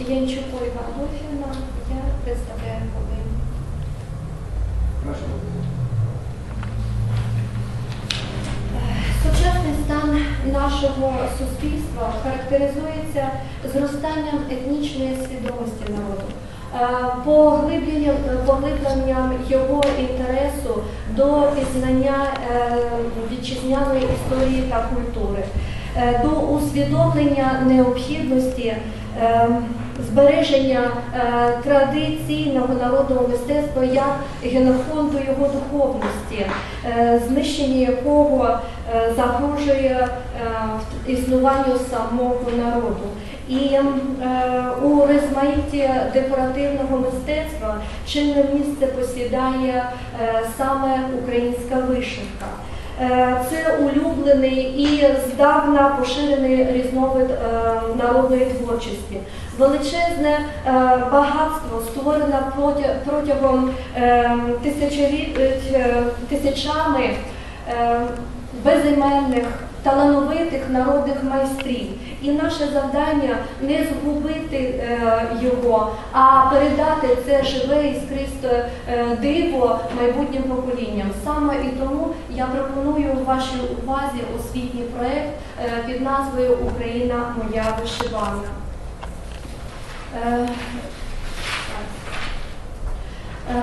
Янчук Ольга Адольфівна, я представляю Волинь. Сучасний стан нашого суспільства характеризується зростанням етнічної свідомості народу, е, поглибленням, поглибленням його інтересу до пізнання е, вітчизняної історії та культури, е, до усвідомлення необхідності збереження е, традиційного народного мистецтва як генофонду його духовності, е, знищення якого е, загрожує існуванню самого народу. І е, у розмаїтті декоративного мистецтва чинне місце посідає саме українська вишивка. Це улюблений і здавна поширений різновид народної творчості. Величезне е, багатство створене протя- протягом е, е, тисячами безіменних, талановитих народних майстрів. І наше завдання не згубити його, а передати це живе і скристе е, диво майбутнім поколінням. Саме і тому я пропоную вашій увазі освітній проект під назвою Україна моя вишиванка. Е, Е,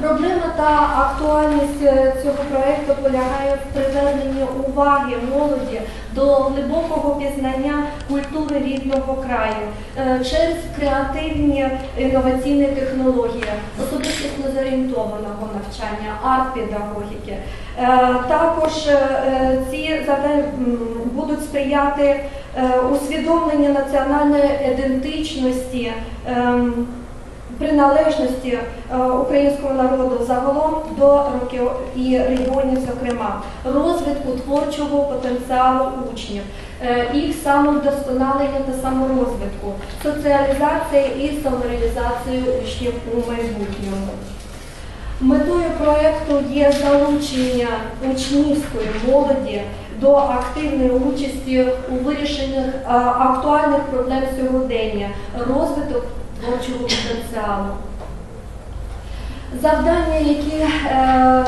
Проблема та актуальність е, цього проекту полягає в приверненні уваги молоді до глибокого пізнання культури рідного краю е, через креативні інноваційні технології, особистісно зорієнтованого навчання, арт-педагогіки. Е, Також е, ці завдання будуть сприяти е, усвідомленню національної ідентичності. Приналежності е, українського народу загалом до років і регіонів, зокрема, розвитку творчого потенціалу учнів, е, їх самовдосконалення та саморозвитку, соціалізація і самореалізацію учнів у майбутньому. Метою проєкту є залучення учнівської молоді до активної участі у вирішенні е, актуальних проблем сьогодення, розвиток творчого потенціалу. Завдання, які е,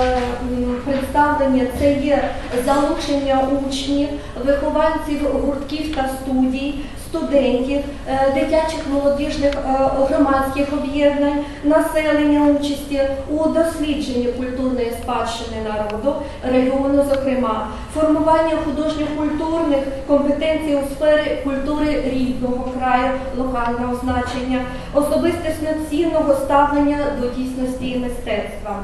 представлені, це є залучення учнів, вихованців гуртків та студій, студентів, е, дитячих молодіжних е, громадських об'єднань, населення участі у дослідженні культурної спадщини народу, регіону, зокрема, формування художньо-культурних компетенцій у сфері культури рідного краю, локального значення, особистісно цінного ставлення до дійсності і мистецтва.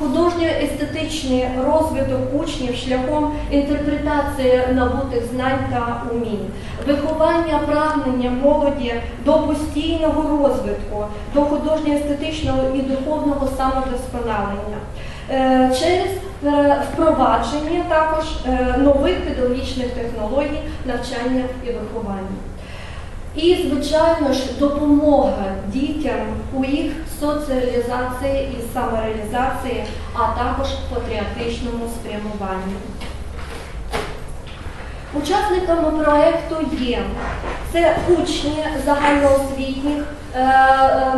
Художньо-естетичний розвиток учнів шляхом інтерпретації набутих знань та умінь, виховання прагнення молоді до постійного розвитку, до художньо-естетичного і духовного самодосконалення. Е, Через е, впровадження також е, нових педагогічних технологій навчання і виховання. І, звичайно ж, допомога дітям у їх соціалізації і самореалізації, а також патріотичному спрямуванні. Учасниками проєкту є це учні загальноосвітніх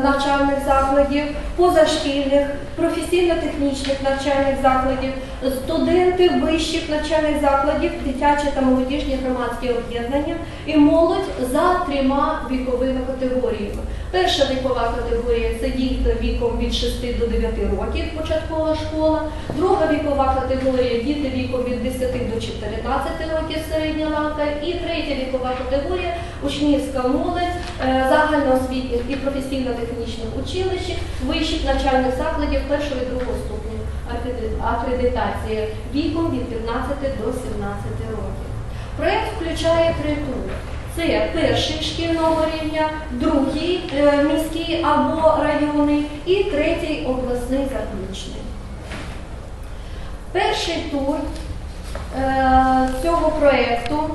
навчальних закладів, позашкільних, професійно-технічних навчальних закладів, студенти вищих навчальних закладів, дитячі та молодіжні громадські об'єднання і молодь за трьома віковими категоріями. Перша вікова категорія це діти віком від 6 до 9 років, початкова школа. Друга вікова категорія діти віком від 10 до 14 років, середня ланка. І третя вікова категорія учнівська молодь е, загальноосвітніх і професійно-технічних училищ, вищих навчальних закладів першого і другого ступеню акредитації віком від 15 до 17 років. Проєкт включає три тури. Це перший шкільного рівня, другий е, міський або районний і третій обласний заключний. Перший тур е, цього проєкту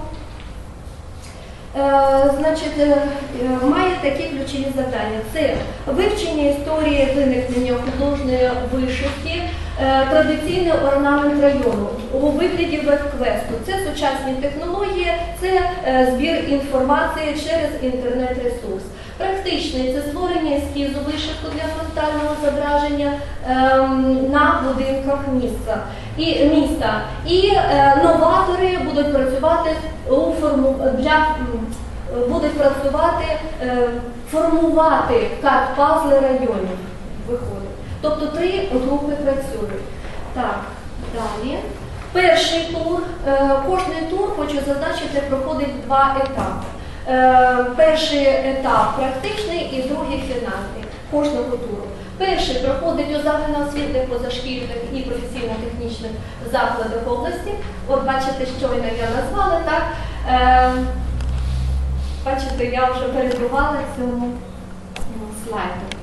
значить, е, е, має такі ключові завдання. Це вивчення історії виникнення художньої вишивки, е, традиційний орнамент району у вигляді веб-квесту. Це сучасні технології, це е, збір інформації через інтернет-ресурс. Практичний це створення ескізу вишивку для фронтального зображення ем, на будинках міста. І, міста. І е, новатори будуть працювати у форму для будуть працювати, е, формувати карт-пазли районів. Виходить. Тобто три групи працюють. Так, далі. Перший тур, е, кожний тур, хочу зазначити, проходить два етапи. Е, Перший етап практичний і другий фінальний кожного туру. Перший проходить у загальноосвітних, позашкільних і професійно-технічних закладах області. От бачите, щойно я назвала так. Бачите, я вже перебувала цьому ну, слайду.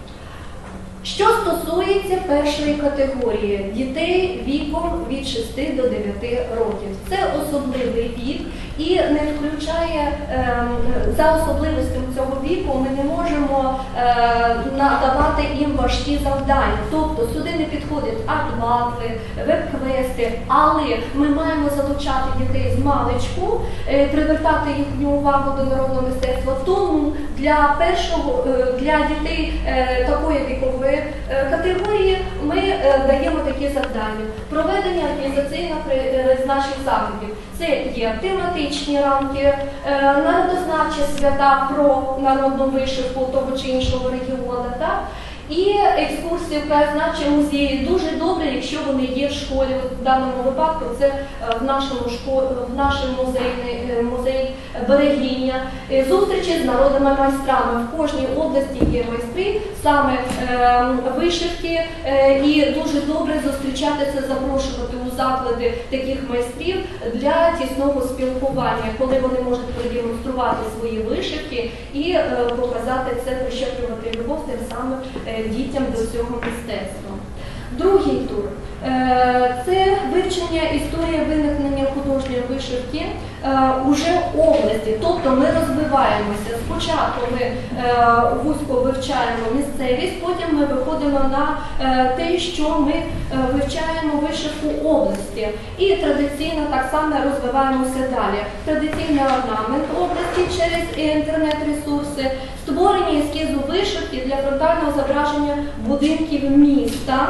Що стосується першої категорії дітей віком від 6 до 9 років, це особливий вік і не включає ем, за особливостями цього віку. Ми не можемо е, надавати їм важкі завдання. Тобто сюди не підходять арт-батли, веб-квести, але ми маємо залучати дітей з маличку, е, привертати їхню увагу до народного мистецтва. Тому для першого е, для дітей такої вікової категорії ми е, даємо такі завдання: проведення організаційних наших заходів. Це є тематичні рамки, е, народознавчі свята про народну вишивку того чи іншого регіону. Так? І екскурсії в краєзнавчі музеї дуже добре, якщо вони є в школі. В даному випадку це е, в нашому школі, в нашому музеї, е, музей берегіння, Е, зустрічі з народними майстрами. В кожній області є майстри, саме вишивки, і дуже добре зустрічатися, запрошувати у заклади таких майстрів для тісного спілкування, коли вони можуть продемонструвати свої вишивки і показати це, прищеплювати любов тим самим дітям до цього мистецтва. Другий тур Е, це вивчення історії виникнення художньої вишивки уже області. Тобто ми розвиваємося. Спочатку ми е, вузько вивчаємо місцевість, потім ми виходимо на е, те, що ми е, вивчаємо вишивку області. І традиційно так само розвиваємося далі. Традиційний орнамент області через інтернет-ресурси, створення ескізу вишивки для фронтального зображення будинків міста.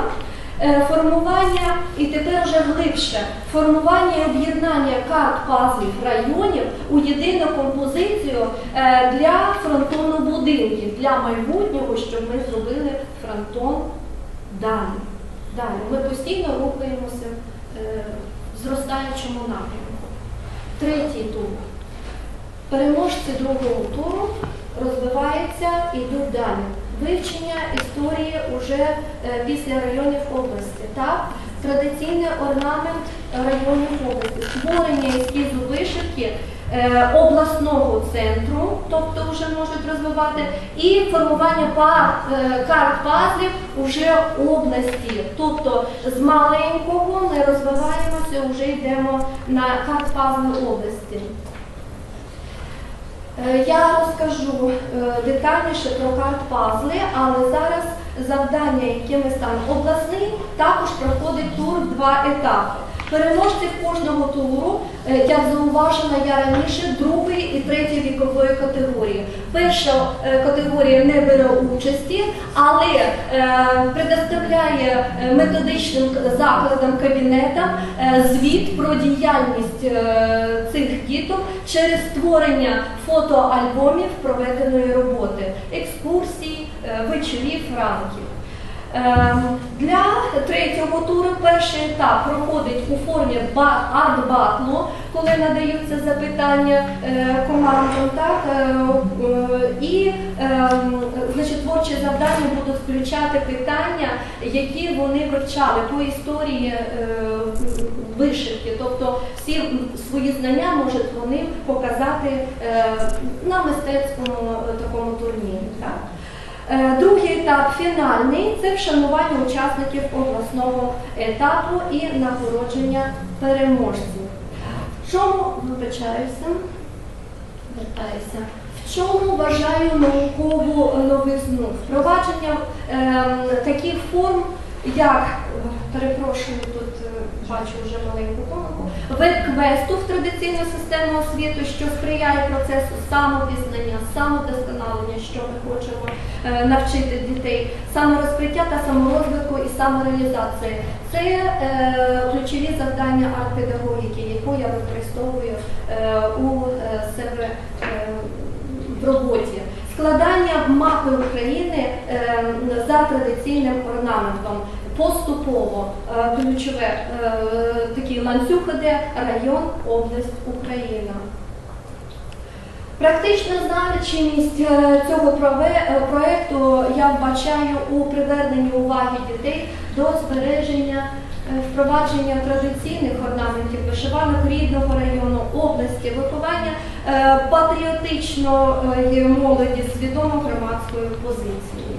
Е, Формування і тепер вже глибше формування і об'єднання карт пазлів районів у єдину композицію е, для фронтону будинків для майбутнього, щоб ми зробили фронтон далі. Далі ми постійно рухаємося е, в зростаючому напрямку. Третій тур. Переможці другого туру розвиваються і йдуть далі. Вивчення історії уже е, після районів області. Так? Традиційний орнамент районів області, створення ескізу вишивки е, обласного центру, тобто вже можуть розвивати, і формування е, карт пазлів уже області. Тобто з маленького не розвиваємося, вже йдемо на карт пазли області. Е, Я розкажу е, детальніше про карт-пазли, але зараз завдання, яке ми станемо обласний, також проходить тур два етапи. Переможців кожного туру, як зауважена я раніше, другої і третьої вікової категорії. Перша е, категорія не бере участі, але е, предоставляє е, методичним закладам кабінетам е, звіт про діяльність е, цих діток через створення фотоальбомів проведеної роботи, екскурсій, е, вечорів, ранків. Ем, Для третього туру перший етап проходить у формі ба- арт-батлу, коли надаються запитання е, командам, так, е, е, і ем, значить, творчі завдання будуть включати питання, які вони вивчали по історії вишивки. Тобто всі свої знання можуть вони показати на мистецькому такому турнірі. Так? Е, Другий етап фінальний це вшанування учасників обласного етапу і нагородження переможців. В чому вибачаюся? Вертаюся. В чому вважаю наукову новизну? Впровадження е, таких форм, як е, перепрошую тут. е, бачу вже маленьку помилку. Веб-квесту в традиційну систему освіти, що сприяє процесу самопізнання, самовдосконалення, що ми хочемо е, навчити дітей, саморозкриття та саморозвитку і самореалізації. Це ключові завдання арт-педагогіки, яку я використовую у себе в роботі. Складання мапи України е, за традиційним орнаментом. Поступово е, ключове е, такий ланцюг іде район, область, Україна. Практична значимість цього проекту я вбачаю у приверненні уваги дітей до збереження впровадження традиційних орнаментів, вишиванок рідного району, області, виховання е, патріотичної молоді з відомо громадською позицією.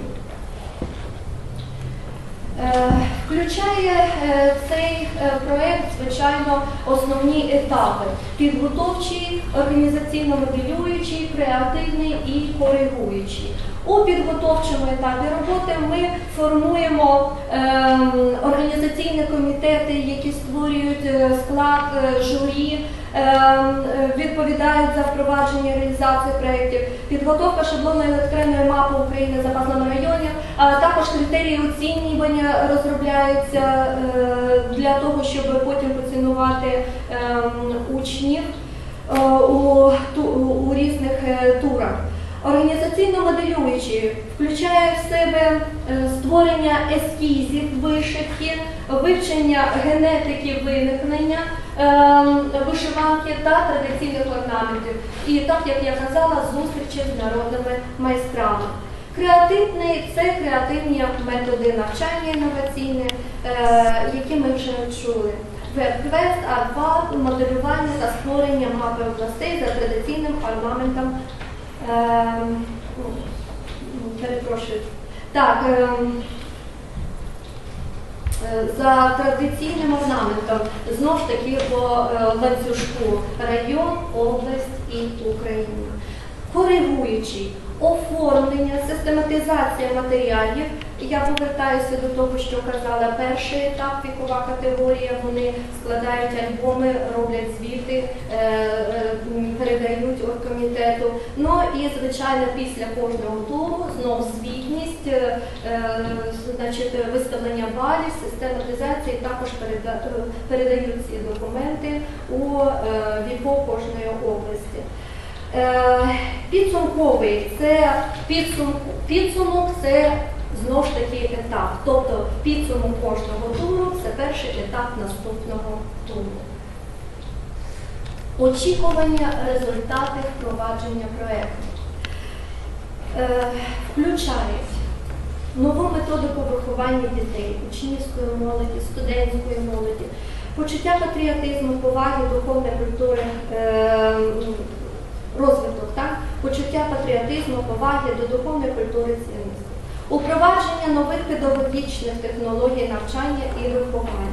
Е, Включає е, цей е, проект, звичайно, основні етапи: підготовчий, організаційно-моделюючий, креативний і коригуючий. У підготовчому етапі роботи ми формуємо ем, організаційні комітети, які створюють е, склад е, журі, ем, відповідають за впровадження і реалізацію проєктів, підготовка шаблонної електронної мапи України за базними районів, а також критерії оцінювання розробляються е, для того, щоб потім поцінувати ем, учнів у, різних е, турах. Організаційно-моделюючий включає в себе е, створення ескізів, вишивки, вивчення генетики виникнення ем, вишиванки та традиційних орнаментів. І так, як я казала, зустрічі з народними майстрами. Креативний це креативні методи навчання інноваційні, е, які ми вже чули. Веб-квест, арт моделювання та створення мапи областей за традиційним орнаментом. Ем, ну, перепрошую. Так, ем, е, за традиційним орнаментом, знов ж таки по е, ланцюжку район, область і Україна. Коригуючий оформлення, систематизація матеріалів. Я повертаюся до того, що казала, перший етап вікова категорія. Вони складають альбоми, роблять звіти, е, оргкомітету. Ну і звичайно, після кожного туру знов звітність, е, е, значить, виставлення балів, систематизації також переда- передають ці документи у е, ВІПО кожної області. Е, Підсумковий це підсумок, підсумок це знов ж таки етап. Тобто підсумок кожного туру це перший етап наступного туру. Очікування результати впровадження проєкту. Е, включають нову методику виховання дітей, учнівської молоді, студентської молоді, почуття патріотизму, поваги, духовної культури, е, розвиток, так? почуття патріотизму, поваги до духовної культури цінності, упровадження нових педагогічних технологій навчання і виховання,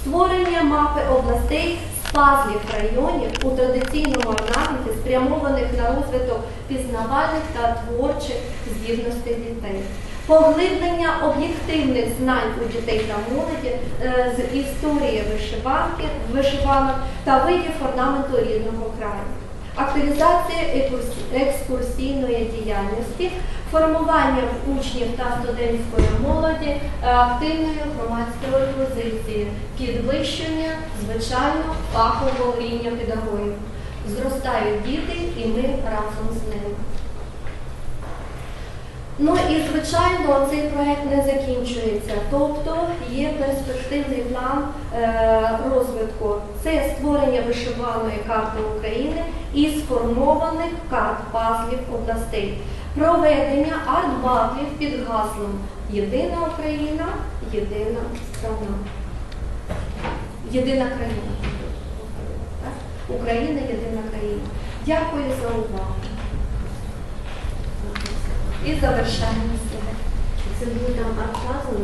створення мапи областей пазлів районів у традиційному орнаменті, спрямованих на розвиток пізнавальних та творчих здібностей дітей. Поглиблення об'єктивних знань у дітей та молоді е, з історії вишиванки, вишиванок та видів орнаменту рідного краю активізація екскурсійної діяльності, формування учнів та студентської молоді е, активної громадської позиції, підвищення звичайно фахового рівня педагогів. Зростають діти, і ми разом з ними. Ну і звичайно цей проект не закінчується, тобто є перспективний план е, розвитку. Це створення вишиваної карти України і сформованих карт пазлів областей, проведення арт-батлів під гаслом Єдина Україна, єдина страна. Єдина країна. Україна єдина країна. Дякую за увагу. І завершаємо себе. Це буде там арт-пазл.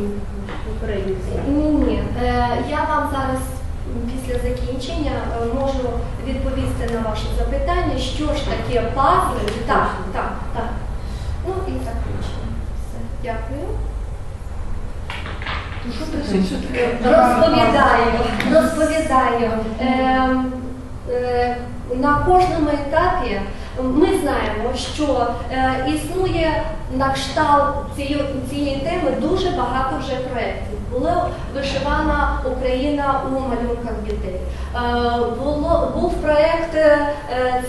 Ні, ні. Е, я вам зараз після закінчення е, можу відповісти на ваше запитання, що ж таке пазли. Так, так, так. Ну і закінчимо. Все. Дякую. Розповідаю, розповідаю. Ем, е, на кожному етапі ми знаємо, що е, існує на кшталт цієї, цієї теми дуже багато вже проєктів. Була вишивана Україна у малюнках дітей. Е, було, був проєкт е,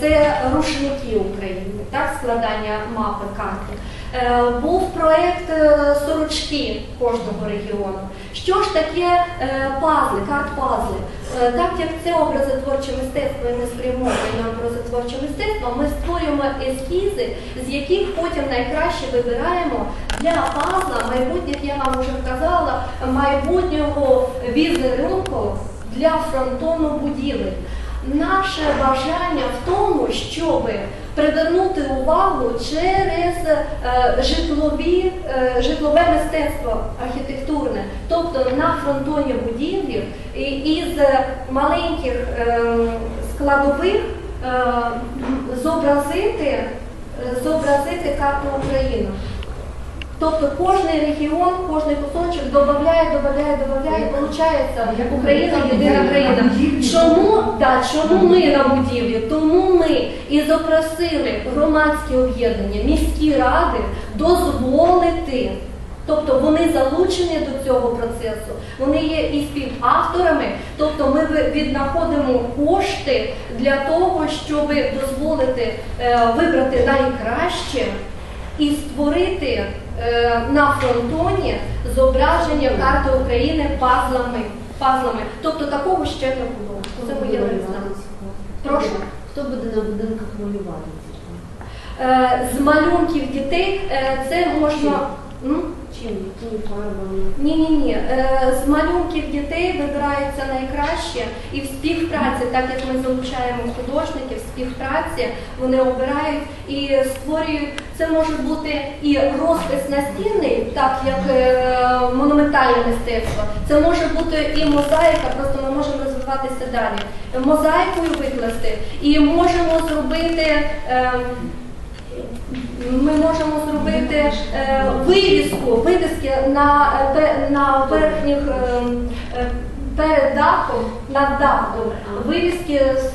це рушники України, так, складання мапи карти. Е, Був проєкт е, сорочки кожного регіону. Що ж таке е, пазли, карт-пазли? Е, Так як це образотворче мистецтво і ми спрямовуємо на образотворче мистецтво, ми створюємо ескізи, з яких потім найкраще вибираємо для пазла майбутніх, я вам вже вказала, майбутнього візерунку для фронтону будівель. Наше бажання в тому, щоб привернути увагу через е, житлові, е, житлове мистецтво архітектурне, тобто на фронтоні будівлі із маленьких е, складових зобразити, зобразити карту України. Тобто кожний регіон, кожний кусочок додає, додає, додає, і виходить Україна єдина країна. Чому, да, чому ми на будівлі? Тому ми і запросили громадські об'єднання, міські ради дозволити. Тобто вони залучені до цього процесу, вони є і співавторами, тобто ми віднаходимо кошти для того, щоб дозволити е, вибрати найкраще і створити на фронтоні зображення карти України пазлами. пазлами. Тобто такого ще не було. Це моє. Прошу. Хто буде на будинках малювати? Е, з малюнків дітей е, це можна. Чим? Якими фарбами? Ні, ні, ні. З малюнків дітей вибирається найкраще, і в співпраці, так як ми залучаємо художників, в співпраці вони обирають і створюють. Це може бути і розпис настінний, так як е, монументальне мистецтво. Це може бути і мозаїка, просто ми можемо розвиватися далі. Мозаїкою викласти, і можемо зробити. Ми можемо зробити е, вивіску, вивіски на, е, на верхніх е, перед дахом, над дахом, вивіски з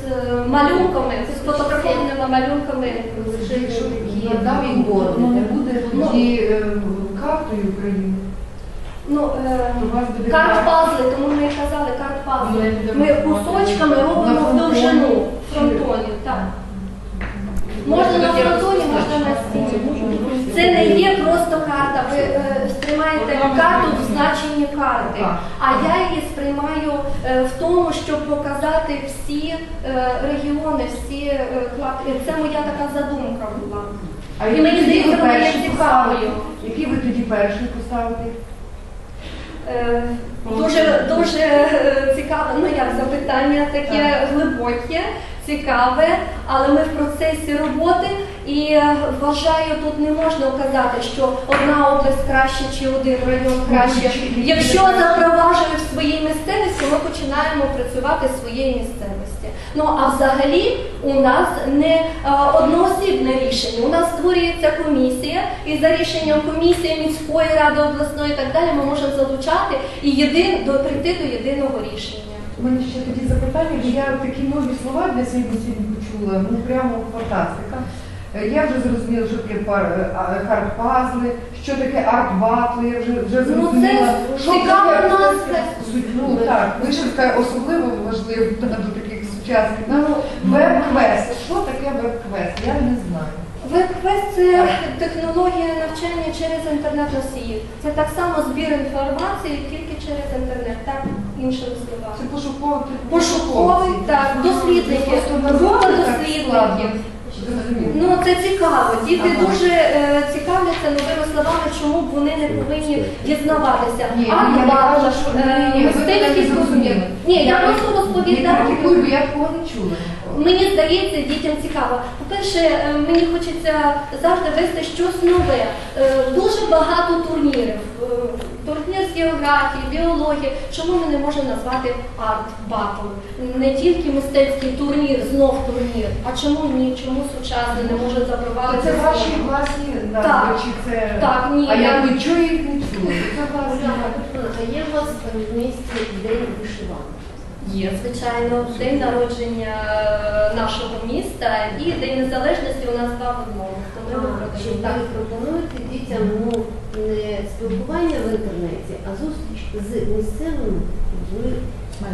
малюнками, з фотографованими малюнками. Надав їм не буде тоді е, картою України. Ну, е, карт пазли, тому ми казали карт пазли. Ми Ми кусочками робимо в довжину фронтоні. Так. Можна на фронтоні, можна на стіні. Це не є просто карта. Ви е, сприймаєте карту в значенні карти. А я її сприймаю е, в тому, щоб показати всі е, регіони, всі е. Це моя така задумка була. А І мені здається, вона є цікавою. Які ви тоді перші поставите? Дуже дуже цікаве, ну як запитання таке глибоке, цікаве, але ми в процесі роботи і е, вважаю, тут не можна казати, що одна область краще чи один район краще. Якщо запроваджують в своїй місцевості, ми починаємо працювати в своїй місцевості. Ну а взагалі у нас не е, одноосібне рішення. У нас створюється комісія, і за рішенням комісії міської ради обласної і так далі ми можемо залучати і єдин до прийти до єдиного рішення. У мене ще тоді запитання, я такі нові слова для сьогодні почула, ну прямо фантастика. Е, Я вже зрозуміла, що таке хард-пазли, що таке арт-батли, я вже, вже Ну, зрозуміла. це що цікава таке Ну так, вишивка особливо важлива до таких сучасних. Ну, Веб-квест. Що таке веб-квест? Я не знаю. Веб-квест це технологія навчання через інтернет-носії. Це так само збір інформації тільки через інтернет, так іншими словами. Це пошуковий Пошуковий, так, дослідники, група дослідників. Ну це цікаво. Діти Ага. дуже е, цікавляться новими словами, чому б вони не повинні дізнаватися. Ні, а я не що е, мене не зрозуміли. Ні, я просто розповідаю. я такого не чула. Мені здається, дітям цікаво. По-перше, е, мені хочеться завжди вести щось нове. Е, Дуже багато турнірів. Е, Турнір з географії, біології. Чому ми не можемо назвати арт-батл? Не тільки мистецький турнір, знов турнір. А чому ні? Чому сучасне не може запровадити? це ваші власні Так. чи це... Так, ні, А я- нічого їх не. Це власні. Є у вас в місті день вишиванки? Є, звичайно, день народження е, нашого міста і День Незалежності у нас два в ви пропонуєте дітям ну, не спілкування в інтернеті, а зустріч з місцевими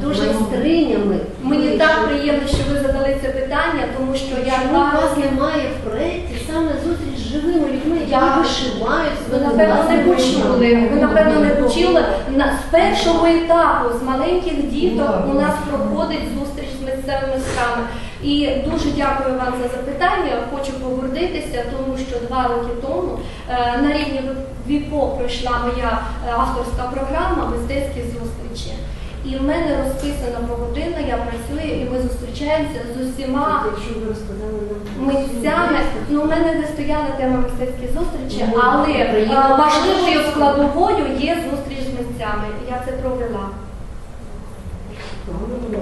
Дуже майстринями? Мені Ви так що- приємно, що ви задали це питання, тому що я Чому у вас немає в проєкті саме зустріч з живими людьми, які Я- вишивають Ви напевно не почули. Ви напевно не почули. З першого етапу з маленьких діток у нас проходить зустріч з місцевими містами. І дуже дякую вам за запитання. Хочу погордитися, тому що два роки тому е, на рівні ВІПО пройшла моя е, авторська програма Мистецькі зустрічі. І в мене розписана погодина, я працюю, і ми зустрічаємося з усіма митцями. Ну, у мене не стояла тема мистецькі зустрічі, Ну, але е, важливою складовою є зустріч з митцями. Я це провела. Ну,